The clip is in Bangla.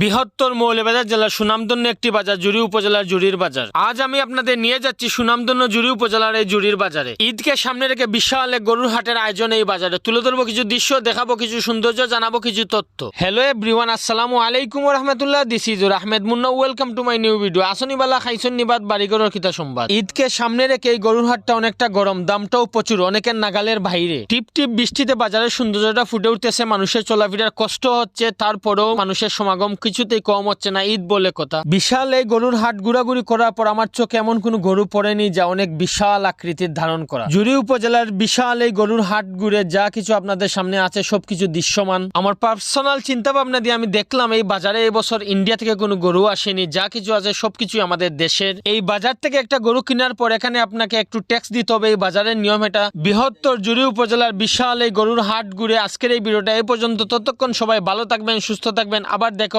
বৃহত্তর মৌলভীবাজার জেলার সুনামধন্য একটি বাজার, জুড়ি উপজেলার জুড়ির বাজার। আজ আমি আপনাদের নিয়ে যাচ্ছি সুনামধন্য জুড়ি উপজেলার এই জুড়ির বাজারে। ঈদকে সামনে রেখে বিশাল এক গরুর হাটের আয়োজন এই বাজারে। তুলে ধরবো কিছু দৃশ্য, দেখাবো কিছু সৌন্দর্য, জানাব কিছু তথ্য। হ্যালো এভরিওয়ান আসসালামু আলাইকুম রহমতুল্লাহ। This is Ahmed Munna welcome to my new video আসনিবালা খাইসন নিবাদ বাড়িঘরের কিতা সংবাদ। ঈদকে সামনে রেখে এই গরুর হাটটা অনেকটা গরম, দামটাও প্রচুর, অনেকের নাগালের বাইরে। টিপ টিপ বৃষ্টিতে বাজারের সৌন্দর্যটা ফুটে উঠতেছে, মানুষের চলাফেরার কষ্ট হচ্ছে, তারপরেও মানুষের সমাগম কিছুতেই কম হচ্ছে না, ঈদ বলে কথা। বিশাল এই গরুর হাট ঘুরাঘুরি করার পর আমার চোখে এমন কোনো গরু পড়েনি যা অনেক বিশাল আকৃতির ধারণ করা। জুড়ি উপজেলার বিশাল এই গরুর হাট ঘুরে যা কিছু আপনাদের সামনে আছে সবকিছু দৃশ্যমান। আমার পার্সোনাল চিন্তা ভাবনা দিয়ে আমি দেখলাম এই বাজারে এই বছর ইন্ডিয়া থেকে কোনো গরু আসেনি, যা কিছু আছে সবকিছু আমাদের দেশের। এই বাজার থেকে একটা গরু কেনার পর এখানে আপনাকে একটু ট্যাক্স দিতে হবে, এই বাজারের নিয়ম এটা। বৃহত্তর জুড়ি উপজেলার বিশাল এই গরুর হাট ঘুরে আজকের এই ভিডিওটা এই পর্যন্ত। ততক্ষণ সবাই ভালো থাকবেন, সুস্থ থাকবেন, আবার দেখা